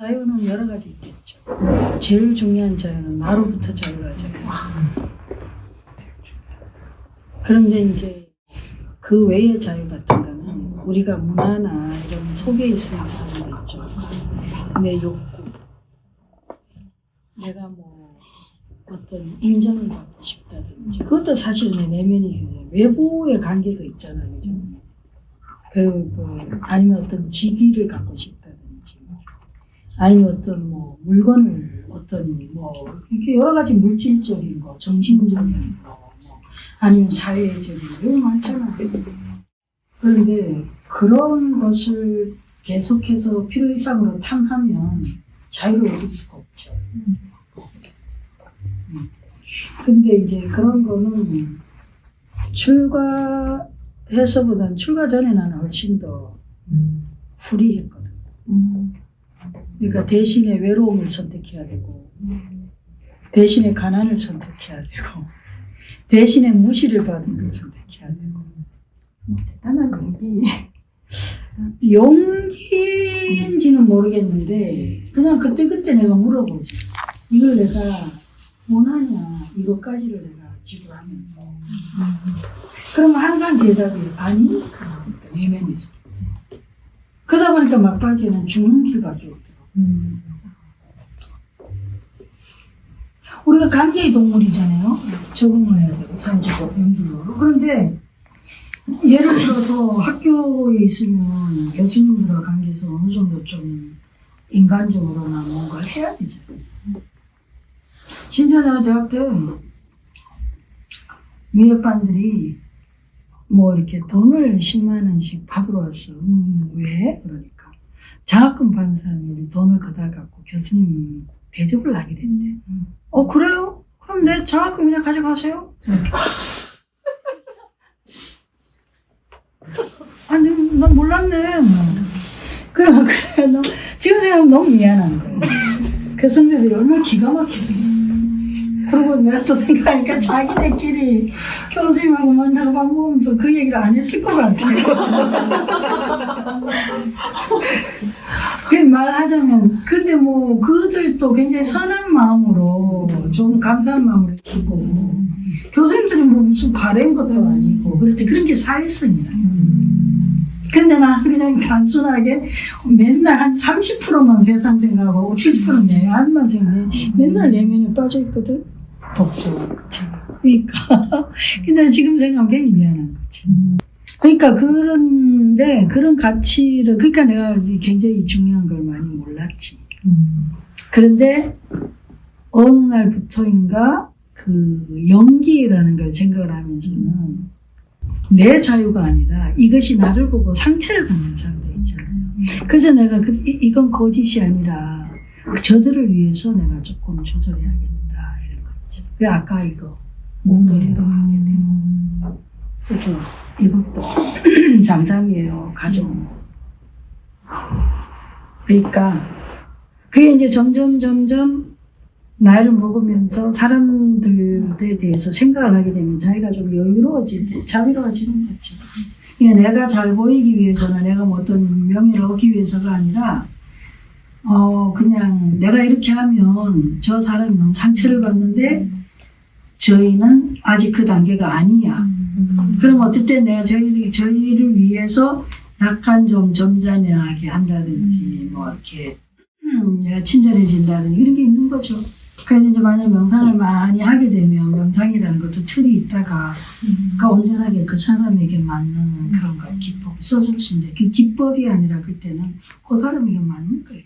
자유는 여러 가지 있겠죠. 제일 중요한 자유는 나로부터 자유하죠. 그런데 이제 그 외의 자유 같은 거는 우리가 문화나 이런 속에 있으면 거 있죠. 내 욕구. 내가 뭐 어떤 인정을 받고 싶다든지. 그것도 사실 내 내면이 외부의 관계도 있잖아요. 그죠? 그, 뭐, 아니면 어떤 직위를 갖고 싶다든지. 아니면 어떤 뭐 물건을 어떤 뭐 이렇게 여러 가지 물질적인 거, 정신적인 거, 뭐 아니면 사회적인 거 이런 거 많잖아요. 그런데 그런 것을 계속해서 필요 이상으로 탐하면 자유를 얻을 수가 없죠. 음. 근데 이제 그런 거는 출가해서보다는 출가 전에 나는 훨씬 더 불이했거든. 그러니까 대신에 외로움을 선택해야 되고, 대신에 가난을 선택해야 되고, 대신에 무시를 받는 걸 선택해야 되고. 대단한 용기. 용기인지는 모르겠는데, 그냥 그때그때 내가 물어보지. 이걸 내가 원하냐, 이것까지를 내가 지불하면서. 그러면 항상 대답이 아니니까, 내면에서. 그러다 보니까 막바지에는 죽는 길밖에 없더 라고. 우리가 관계의 동물이잖아요. 적응을 해야 되고, 산지고, 연기로. 그런데, 예를 들어서 학교에 있으면 교수님들과 관계에서 어느 정도 좀 인간적으로나 뭔가를 해야 되잖아요. 심지어 내가 대학 때 위협반들이 뭐 이렇게 돈을 10만 원씩 받으러 왔어. 음, 왜? 그러니까 장학금 받은 사람이 돈을 거다 갖고 교수님 대접을 하기로 했대. 어 그래요? 그럼 내 장학금 그냥 가져가세요. 아니 난 몰랐네. 뭐. 그래 그래 너 지금 생각하면 너무 미안한 거야. 그 선배들이 얼마나 기가 막히게. 그리고 내가 또 생각하니까 자기네끼리 교수님하고 만나고 밥 먹으면서 그 얘기를 안 했을 것 같아. 그 말하자면, 근데 뭐, 그들도 굉장히 선한 마음으로, 좀 감사한 마음으로 주고, 교수님들이 뭐 무슨 바랜 것도 아니고, 그렇지. 그런 게 사회성이야. 근데 난 그냥 단순하게 맨날 한 30%만 세상 생각하고 70%는 내 안만 생각해. 맨날 내면에 빠져 있거든. 독서. 그러니까. 근데 지금 생각하면 굉장히 미안한 거지. 그러니까 그런데 그런 가치를, 그러니까 내가 굉장히 중요한 걸 많이 몰랐지. 그런데 어느 날부터인가 그 연기라는 걸 생각을 하면서는 내 자유가 아니라 이것이 나를 보고 상처를 받는 사람들 있잖아요. 그래서 내가 그, 이, 이건 거짓이 아니라 저들을 위해서 내가 조금 조절해야겠다 이런 거죠. 그래 아까 이거 목도리도 되고 그래서 이것도 잠잠이에요 거. 그러니까 그게 이제 점점 점점 나이를 먹으면서 사람들에 대해서 생각을 하게 되면 자기가 좀 여유로워지고 자비로워지는 거지. 이게 내가 잘 보이기 위해서나 내가 뭐 어떤 명예를 얻기 위해서가 아니라 어 그냥 내가 이렇게 하면 저 사람이 너무 상처를 받는데 저희는 아직 그 단계가 아니야. 그럼 어떨 때 내가 저희, 저희를 위해서 약간 좀 점잖하게 한다든지, 뭐, 이렇게, 음, 내가 친절해진다든지, 이런 게 있는 거죠. 그래서 이제 만약 명상을 많이 하게 되면 명상이라는 것도 틀이 있다가, 그 온전하게 그 사람에게 맞는 그런 걸 기법 써줄 수 있는데, 그 기법이 아니라 그때는 그 사람에게 맞는 거죠.